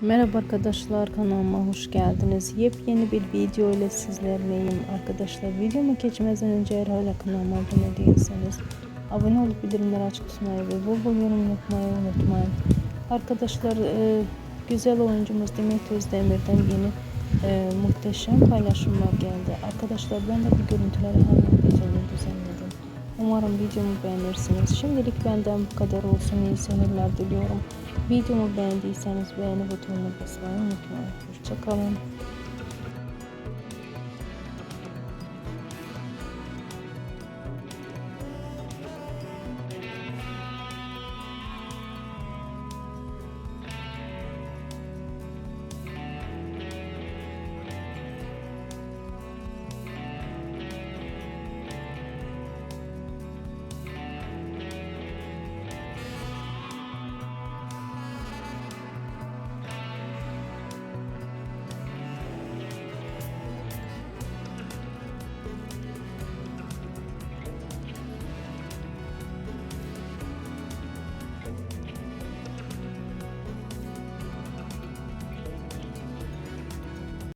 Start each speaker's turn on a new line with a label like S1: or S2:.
S1: Merhaba arkadaşlar kanalıma hoş geldiniz. Yepyeni bir video ile sizlerleyim. Arkadaşlar videomu geçmeden önce eğer hala kanalıma abone değilseniz abone olup bildirimleri açık tutmayı ve bol bol yorum yapmayı unutmayın. Arkadaşlar e, güzel oyuncumuz Demet Özdemir'den yeni e, muhteşem paylaşımlar geldi. Arkadaşlar ben de bu görüntüleri düzenledim. Umarım videomu beğenirsiniz. Şimdilik benden bu kadar olsun. İyi seyirler diliyorum. Videomu beğendiyseniz beğeni butonuna basmayı unutmayın. Hoşçakalın.